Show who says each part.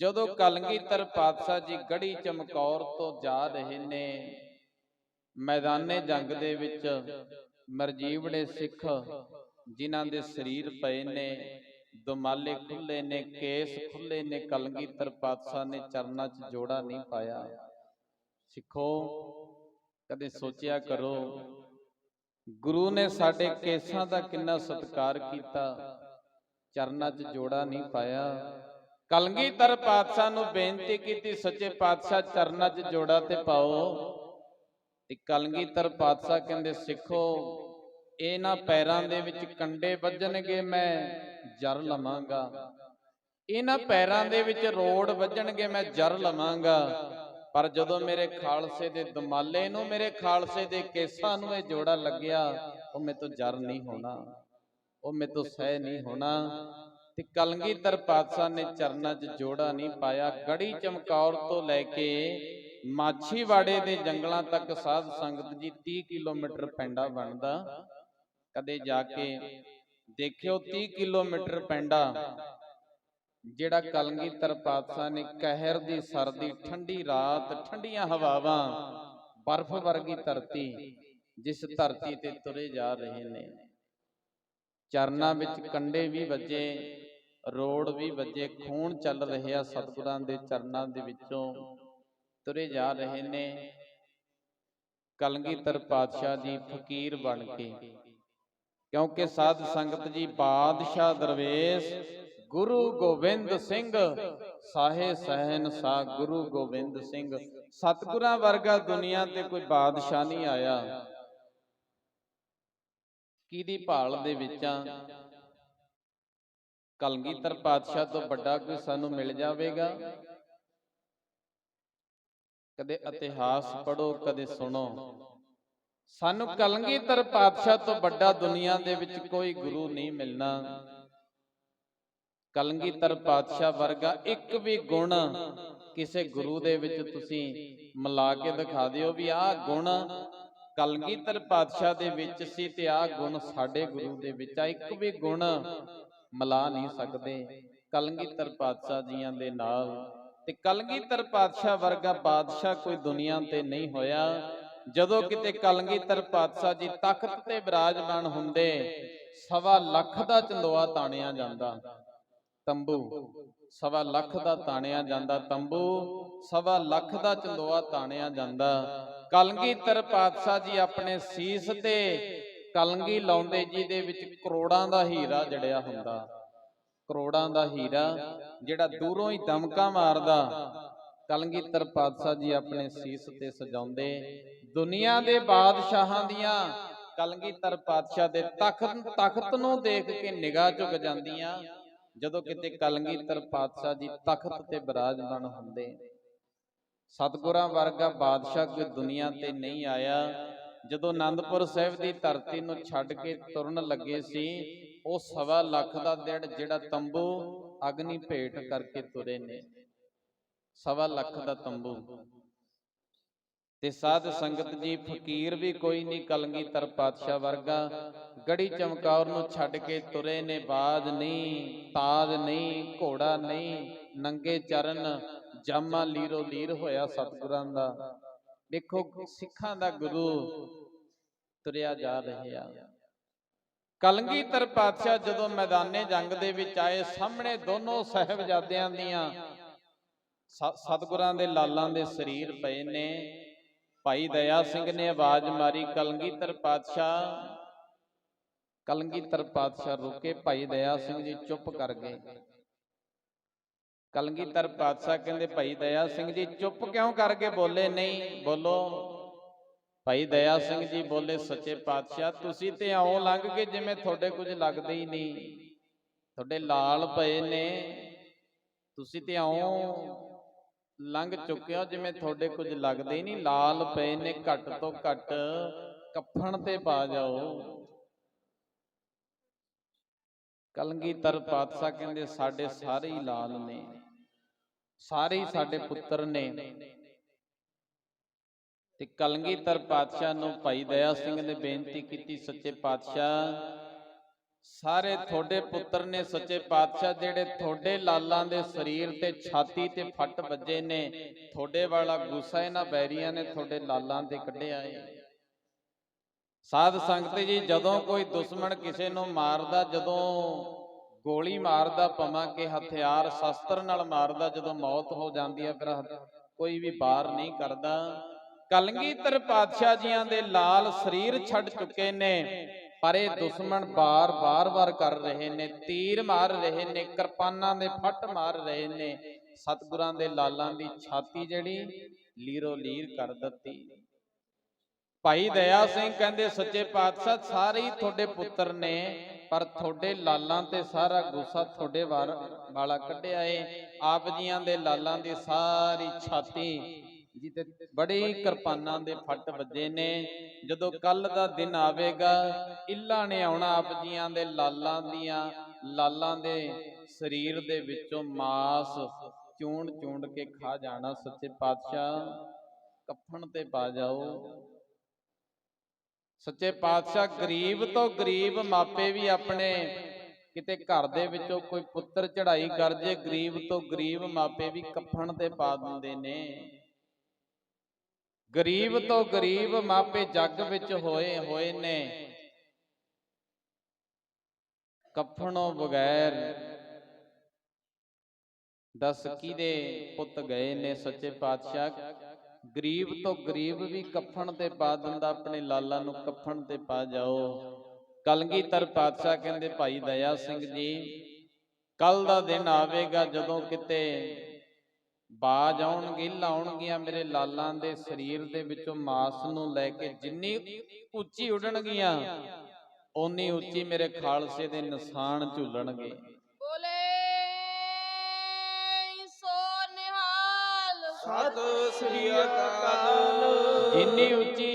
Speaker 1: ਜਦੋਂ ਕਲਗੀਧਰ ਪਾਤਸ਼ਾਹ ਜੀ ਗੜੀ ਚਮਕੌਰ ਤੋਂ ਜਾ ਰਹੇ ਨੇ ਮੈਦਾਨੇ ਜੰਗ ਦੇ ਵਿੱਚ ਮਰਜੀਵੜੇ ਸਿੱਖ ਜਿਨ੍ਹਾਂ ਦੇ ਸਰੀਰ ਪਏ ਨੇ ਦੁਮਾਲੇ ਖੁੱਲੇ ਨੇ ਕੇਸ ਖੁੱਲੇ ਨੇ ਕਲਗੀਧਰ ਪਾਤਸ਼ਾਹ ਨੇ ਚਰਨਾਂ 'ਚ ਜੋੜਾ ਨਹੀਂ ਪਾਇਆ। ਸਿੱਖੋ ਕਦੇ ਸੋਚਿਆ ਕਰੋ ਗੁਰੂ ਨੇ ਸਾਡੇ ਕੇਸਾਂ ਦਾ ਕਿੰਨਾ ਸਤਿਕਾਰ ਕੀਤਾ ਚਰਨਾਂ 'ਚ ਜੋੜਾ ਨਹੀਂ ਪਾਇਆ। ਕਲਗੀਧਰ ਪਾਤਸ਼ਾਹ ਨੂੰ ਬੇਨਤੀ ਕੀਤੀ, ਸੱਚੇ ਪਾਤਸ਼ਾਹ ਚਰਨਾਂ 'ਚ ਜੋੜਾ ਤੇ ਪਾਓ। ਤੇ ਕਲਗੀਧਰ ਪਾਤਸ਼ਾਹ ਕਹਿੰਦੇ, ਸਿੱਖੋ ਇਹਨਾਂ ਪੈਰਾਂ ਦੇ ਵਿੱਚ ਕੰਡੇ ਵੱਜਣਗੇ, ਮੈਂ ਜਰ ਲਵਾਂਗਾ। ਇਹਨਾਂ ਪੈਰਾਂ ਦੇ ਵਿੱਚ ਰੋੜ ਵੱਜਣਗੇ, ਮੈਂ ਜਰ ਲਵਾਂਗਾ। ਪਰ ਜਦੋਂ ਮੇਰੇ ਖਾਲਸੇ ਦੇ ਦਮਾਲੇ ਨੂੰ, ਮੇਰੇ ਖਾਲਸੇ ਦੇ ਕੇਸਾਂ ਨੂੰ ਇਹ ਜੋੜਾ ਲੱਗਿਆ, ਉਹ ਮੇਰੇ ਤੋਂ ਜਰ ਨਹੀਂ ਹੋਣਾ, ਉਹ ਮੇਰੇ ਤੋਂ ਸਹਿ ਨਹੀਂ ਹੋਣਾ। ਤੇ ਕਲਗੀਧਰ ਪਾਤਸ਼ਾਹ ਨੇ ਚਰਨਾਂ 'ਚ ਜੋੜਾ ਨਹੀਂ ਪਾਇਆ, ਗੜੀ ਚਮਕੌਰ ਤੋਂ ਲੈ ਕੇ ਮਾਛੀਵਾੜੇ ਦੇ ਜੰਗਲਾਂ ਤੱਕ ਸਾਧ ਸੰਗਤ ਜੀ 30 ਕਿਲੋਮੀਟਰ ਪੈਂਡਾ ਬਣਦਾ। ਕਦੇ ਜਾ ਕੇ ਦੇਖਿਓ 30 ਕਿਲੋਮੀਟਰ ਪੈਂਡਾ, ਜਿਹੜਾ ਕਲਗੀਧਰ ਪਾਤਸ਼ਾਹ ਨੇ ਕਹਿਰ ਦੀ ਸਰਦੀ, ਠੰਡੀ ਰਾਤ, ਠੰਡੀਆਂ ਹਵਾਵਾਂ, ਬਰਫ਼ ਵਰਗੀ ਧਰਤੀ, ਜਿਸ ਧਰਤੀ ਤੇ ਤੁਰੇ ਜਾ ਰਹੇ ਨੇ। ਚਰਨਾਂ ਵਿੱਚ ਕੰਡੇ ਵੀ ਵੱਜੇ, ਰੋੜ ਵੀ ਵੱਜੇ, ਖੂਨ ਚੱਲ ਰਿਹਾ ਸਤਿਗੁਰਾਂ ਦੇ ਚਰਨਾਂ ਦੇ ਵਿੱਚੋਂ। ਤੁਰੇ ਜਾ ਰਹੇ ਨੇ ਕਲਗੀਧਰ ਪਾਤਸ਼ਾਹ ਜੀ ਫਕੀਰ ਬਣ ਕੇ। ਕਿਉਂਕਿ ਸਾਧ ਸੰਗਤ ਜੀ, ਬਾਦਸ਼ਾਹ ਦਰਵੇਸ਼, ਗੁਰੂ ਗੋਬਿੰਦ ਸਿੰਘ, ਸਾਹੇ ਸਹਿਨ ਸਾ ਗੁਰੂ ਗੋਬਿੰਦ ਸਿੰਘ। ਸਤਿਗੁਰਾਂ ਵਰਗਾ ਦੁਨੀਆ ਤੇ ਕੋਈ ਬਾਦਸ਼ਾਹ ਨਹੀਂ ਆਇਆ। ਕਿਹਦੀ ਭਾਲ ਦੇ ਵਿੱਚ ਕਲਗੀਧਰ ਪਾਤਸ਼ਾਹ ਤੋਂ ਵੱਡਾ ਕੋਈ ਸਾਨੂੰ ਮਿਲ ਜਾਵੇਗਾ? ਕਦੇ ਇਤਿਹਾਸ ਪੜੋ ਕਦੇ ਸੁਣੋ। ਸਾਨੂੰ ਕਲਗੀਧਰ ਪਾਤਸ਼ਾਹ ਤੋਂ ਵੱਡਾ ਦੁਨੀਆ ਦੇ ਵਿੱਚ ਕੋਈ ਗੁਰੂ ਨਹੀਂ ਮਿਲਣਾ। ਕਲਗੀਧਰ ਪਾਤਸ਼ਾਹ ਵਰਗਾ ਇੱਕ ਵੀ ਗੁਣ ਕਿਸੇ ਗੁਰੂ ਦੇ ਵਿੱਚ ਤੁਸੀਂ ਮਿਲਾ ਕੇ ਦਿਖਾ ਦਿਓ ਵੀ ਆਹ ਗੁਣ ਕਲਗੀਧਰ ਪਾਤਸ਼ਾਹ ਦੇ ਵਿੱਚ ਸੀ ਤੇ ਆਹ ਗੁਣ ਸਾਡੇ ਗੁਰੂ ਦੇ ਵਿੱਚ ਆ। ਇੱਕ ਵੀ ਗੁਣ ਮਿਲਾ ਨਹੀਂ ਸਕਦੇ। ਕਲਗੀਧਰ ਪਾਤਸ਼ਾਹ ਜੀਆਂ ਦੇ ਨਾਲ। ਤੇ ਕਲਗੀਧਰ ਪਾਤਸ਼ਾਹ ਵਰਗਾ ਬਾਦਸ਼ਾਹ ਕੋਈ ਦੁਨੀਆ ਤੇ ਨਹੀਂ ਹੋਇਆ। ਜਦੋਂ ਕਿਤੇ ਕਲਗੀਧਰ ਪਾਤਸ਼ਾਹ ਜੀ ਤਖਤ ਤੇ ਵਿਰਾਜਮਾਨ ਹੁੰਦੇ, ਸਵਾ ਲੱਖ ਦਾ ਚੰਦੋਆ ਤਾਣਿਆ ਜਾਂਦਾ। ਤੰਬੂ, ਸਵਾ ਲੱਖ ਦਾ ਤਾਣਿਆ ਜਾਂਦਾ। ਤੰਬੂ, ਸਵਾ ਲੱਖ ਦਾ ਚੰਦੋਆ ਤਾਣਿਆ ਜਾਂਦਾ। ਕਲਗੀਧਰ ਪਾਤਸ਼ਾਹ ਜੀ ਆਪਣੇ ਸੀਸ ਤੇ ਕਲਗੀ ਲਾਉਂਦੇ ਜੀ ਦੇ ਵਿੱਚ ਕਰੋੜਾਂ ਦਾ ਹੀਰਾ ਜੜਿਆ ਹੁੰਦਾ। ਕਰੋੜਾਂ ਦਾ ਹੀਰਾ ਜਿਹੜਾ ਦੂਰੋਂ ਹੀ ਦਮਕਾ ਮਾਰਦਾ। ਕਲਗੀਧਰ ਪਾਤਸ਼ਾਹ ਜੀ ਆਪਣੇ ਸੀਸ ਤੇ ਸਜਾਉਂਦੇ। ਦੁਨੀਆ ਦੇ ਬਾਦਸ਼ਾਹਾਂ ਦੀਆਂ ਕਲਗੀਧਰ ਪਾਤਸ਼ਾਹ ਦੇ ਤਖਤ ਤਖਤ ਨੂੰ ਦੇਖ ਕੇ ਨਿਗਾਹ ਝੁਕ ਜਾਂਦੀਆਂ। ਜਦੋਂ ਕਿਤੇ ਕਲਗੀਧਰ ਪਾਤਸ਼ਾਹ ਜੀ ਤਖਤ ਤੇ ਬਿਰਾਜਮਾਨ ਹੁੰਦੇ। ਸਤਗੁਰਾਂ ਵਰਗਾ ਬਾਦਸ਼ਾਹ ਕੋਈ ਦੁਨੀਆ ਤੇ ਨਹੀਂ ਆਇਆ, ਜਦੋਂ ਆਨੰਦਪੁਰ ਸਾਹਿਬ ਦੀ ਧਰਤੀ ਨੂੰ ਛੱਡ ਕੇ ਤੁਰਨ ਲੱਗੇ ਸੀ, ਉਹ ਸਵਾ ਲੱਖ ਦਾ ਦਿਨ ਜਿਹੜਾ ਤੰਬੂ ਅਗਨੀ ਭੇਟ ਕਰਕੇ ਤੁਰੇ ਨੇ। ਸਵਾ ਲੱਖ ਦਾ ਤੰਬੂ। ਤੇ ਸਾਧ ਸੰਗਤ ਜੀ, ਫਕੀਰ ਵੀ ਕੋਈ ਨਹੀਂ ਕਲਗੀਧਰ ਪਾਤਸ਼ਾਹ ਵਰਗਾ, ਗੜੀ ਚਮਕੌਰ ਨੂੰ ਛੱਡ ਕੇ ਤੁਰੇ ਨੇ, ਬਾਜ ਨਹੀਂ, ਤਾਜ ਨਹੀਂ, ਘੋੜਾ ਨਹੀਂ, ਨੰਗੇ ਚਰਨ ਜਾਮਾ ਲੀਰੋ ਲੀਰ ਹੋਇਆ ਸਤਿਗੁਰਾਂ ਦਾ। ਦੇਖੋ, ਸਿੱਖਾਂ ਦਾ ਗੁਰੂ ਤੁਰਿਆ ਜਾ ਰਿਹਾ। ਕਲਗੀਧਰ ਪਾਤਸ਼ਾਹ ਜਦੋਂ ਮੈਦਾਨੇ ਜੰਗ ਦੇ ਵਿੱਚ ਆਏ, ਸਾਹਮਣੇ ਦੋਨੋਂ ਸਹਿਬਜ਼ਾਦਿਆਂ ਦੀਆਂ ਸਤਿਗੁਰਾਂ ਦੇ ਲਾਲਾਂ ਦੇ ਸਰੀਰ ਪਏ ਨੇ। ਭਾਈ ਦਇਆ ਸਿੰਘ ਨੇ ਆਵਾਜ਼ ਮਾਰੀ ਕਲਗੀਧਰ ਪਾਤਸ਼ਾਹ। ਕਲਗੀਧਰ ਪਾਤਸ਼ਾਹ ਰੁਕੇ ਭਾਈ ਦਇਆ ਸਿੰਘ ਜੀ ਚੁੱਪ ਕਰ ਗਏ। ਕਲਗੀਧਰ ਪਾਤਸ਼ਾਹ ਕਹਿੰਦੇ, ਭਾਈ ਦਇਆ ਸਿੰਘ ਜੀ, ਚੁੱਪ ਕਿਉਂ ਕਰਕੇ ਬੋਲੇ? ਨਹੀਂ, ਬੋਲੋ। ਭਾਈ ਦਇਆ ਸਿੰਘ ਜੀ ਬੋਲੇ, ਸੱਚੇ ਪਾਤਸ਼ਾਹ, ਤੁਸੀਂ ਤੇ ਆਉਂ ਲੰਘ ਕੇ ਜਿਵੇਂ ਤੁਹਾਡੇ ਕੁਝ ਲੱਗਦਾ ਹੀ ਨਹੀਂ। ਤੁਹਾਡੇ ਲਾਲ ਪਏ ਨੇ। ਤੁਸੀਂ ਤੇ ਆਉਂ ਲੰਘ ਚੁੱਕਿਓ ਜਿਵੇਂ ਤੁਹਾਡੇ ਕੁਝ ਲੱਗਦਾ ਹੀ ਨਹੀਂ। ਲਾਲ ਪਏ ਨੇ, ਘੱਟ ਤੋਂ ਘੱਟ ਕਫਣ ਤੇ ਪਾ ਜਾਓ। ਕਲਗੀਧਰ ਪਾਤਸ਼ਾਹ ਕਹਿੰਦੇ, ਸਾਡੇ ਸਾਰੇ ਹੀ ਲਾਲ ਨੇ। ਸਾਰੇ ਹੀ ਸਾਡੇ ਪੁੱਤਰ ਨੇ। ਤੇ ਕਲਗੀਧਰ ਪਾਤਸ਼ਾਹ ਨੂੰ ਭਾਈ ਦਇਆ ਸਿੰਘ ਨੇ ਬੇਨਤੀ ਕੀਤੀ ਸੱਚੇ ਪਾਤਸ਼ਾਹ। ਸਾਰੇ ਤੁਹਾਡੇ ਪੁੱਤਰ ਨੇ ਸੱਚੇ ਪਾਤਸ਼ਾਹ ਜਿਹੜੇ ਤੁਹਾਡੇ ਲਾਲਾਂ ਦੇ ਸਰੀਰ ਤੇ ਛਾਤੀ ਤੇ ਫੱਟ ਵੱਜੇ ਨੇ। ਤੁਹਾਡੇ ਵਾਲਾ ਗੁੱਸਾ ਇਹਨਾਂ ਬੈਰੀਆਂ ਨੇ ਤੁਹਾਡੇ ਲਾਲਾਂ ਤੇ ਕੱਢਿਆ ਏ। ਸਾਧ ਸੰਗਤ ਜੀ ਜਦੋਂ ਕੋਈ ਦੁਸ਼ਮਣ ਕਿਸੇ ਨੂੰ ਮਾਰਦਾ ਜਦੋਂ ਗੋਲੀ ਮਾਰਦਾ ਭਵਾਂ ਕਿ ਹਥਿਆਰ ਸ਼ਸਤਰ ਨਾਲ ਮਾਰਦਾ ਜਦੋਂ ਮੌਤ ਹੋ ਜਾਂਦੀ ਹੈ ਫਿਰ ਕੋਈ ਵੀ ਬਾਰ ਨਹੀਂ ਕਰਦਾ। ਕਲਗੀਧਰ ਪਾਤਸ਼ਾਹ ਜੀਆਂ ਦੇ ਲਾਲ ਸਰੀਰ ਛੱਡ ਚੁੱਕੇ ਨੇ ਪਰ ਇਹ ਦੁਸ਼ਮਣ ਬਾਰ ਬਾਰ ਬਾਰ ਕਰ ਰਹੇ ਨੇ ਤੀਰ ਮਾਰ ਰਹੇ ਨੇ ਕਿਰਪਾਨਾਂ ਦੇ ਫੱਟ ਮਾਰ ਰਹੇ ਨੇ ਸਤਿਗੁਰਾਂ ਦੇ ਲਾਲਾਂ ਦੀ ਛਾਤੀ ਜਿਹੜੀ ਲੀਰੋ ਲੀਰ ਕਰ ਦਿੱਤੀ। ਭਾਈ ਦਇਆ ਸਿੰਘ ਕਹਿੰਦੇ ਸੱਚੇ ਪਾਤਸ਼ਾਹ ਸਾਰੇ ਹੀ ਤੁਹਾਡੇ ਪੁੱਤਰ ਨੇ ਪਰ ਤੁਹਾਡੇ ਲਾਲਾਂ ਤੇ ਸਾਰਾ ਗੁੱਸਾ ਤੁਹਾਡੇ ਵਾਰ, ਵਾਲਾ ਕੱਢਿਆ ਏ। ਆਪ ਜੀਆਂ ਦੇ ਲਾਲਾਂ ਦੀ ਸਾਰੀ ਛਾਤੀ ਜਿੱਤੇ ਬੜੀ ਕਿਰਪਾਨਾਂ ਦੇ ਫੱਟ ਵੱਜੇ ਨੇ। ਜਦੋਂ ਕੱਲ ਦਾ ਦਿਨ ਆਵੇਗਾ, ਇੱਲਾ ਨੇ ਆਉਣਾ ਆਪ ਜੀਆਂ ਦੇ ਲਾਲਾਂ ਦੀਆਂ, ਲਾਲਾਂ ਦੇ ਸਰੀਰ ਦੇ ਵਿੱਚੋਂ ਮਾਸ ਚੂਣ ਚੂੰਡ ਕੇ ਖਾ ਜਾਣਾ ਸੱਚੇ ਪਾਤਸ਼ਾਹ। ਕਫਨ ਤੇ ਪਾ ਜਾਓ। ਸੱਚੇ ਪਾਤਸ਼ਾਹ ਗਰੀਬ ਤੋਂ ਗਰੀਬ ਮਾਪੇ ਵੀ ਆਪਣੇ ਕਿਤੇ ਘਰ ਦੇ ਵਿੱਚੋਂ ਕੋਈ ਪੁੱਤਰ ਚੜ੍ਹਾਈ ਕਰ ਜੇ ਗਰੀਬ ਤੋਂ ਗਰੀਬ ਮਾਪੇ ਵੀ ਕਫਨ ਤੇ ਪਾ ਦਿੰਦੇ ਨੇ। ਗਰੀਬ ਤੋਂ ਗਰੀਬ ਮਾਪੇ ਜੱਗ ਵਿੱਚ ਹੋਏ ਹੋਏ ਨੇ। ਕਫਨੋਂ ਬਗੈਰ ਦਸ ਕਿਹਦੇ ਪੁੱਤ ਗਏ ਨੇ ਸੱਚੇ ਪਾਤਸ਼ਾਹ? ਗਰੀਬ ਤੋਂ ਗਰੀਬ ਵੀ ਕਫਨ ਤੇ ਪਾ ਦਿੰਦਾ, ਆਪਣੇ ਲਾਲਾ ਨੂੰ ਕਫਨ ਤੇ ਪਾ ਜਾਓ। ਕਲਗੀਧਰ ਪਾਤਸ਼ਾਹ ਕਹਿੰਦੇ, ਭਾਈ ਦਇਆ ਸਿੰਘ ਜੀ ਕੱਲ ਦਾ ਦਿਨ ਆਵੇਗਾ ਜਦੋਂ ਕਿਤੇ ਬਾਜ ਆਉਣਗੇ, ਲਾਉਣਗੀਆਂ ਮੇਰੇ ਲਾਲਾਂ ਦੇ ਸਰੀਰ ਦੇ ਵਿੱਚੋਂ ਮਾਸ ਨੂੰ ਲੈ ਕੇ, ਜਿੰਨੀ ਉੱਚੀ ਉੱਡਣਗੀਆਂ, ਓਨੀ ਉੱਚੀ ਮੇਰੇ ਖਾਲਸੇ ਦੇ ਨਿਸ਼ਾਨ ਝੂਲਣਗੇ।
Speaker 2: ਸਤਿ ਸ੍ਰੀ ਅਕਾਲ।
Speaker 1: ਜਿੰਨੀ ਉੱਚੀ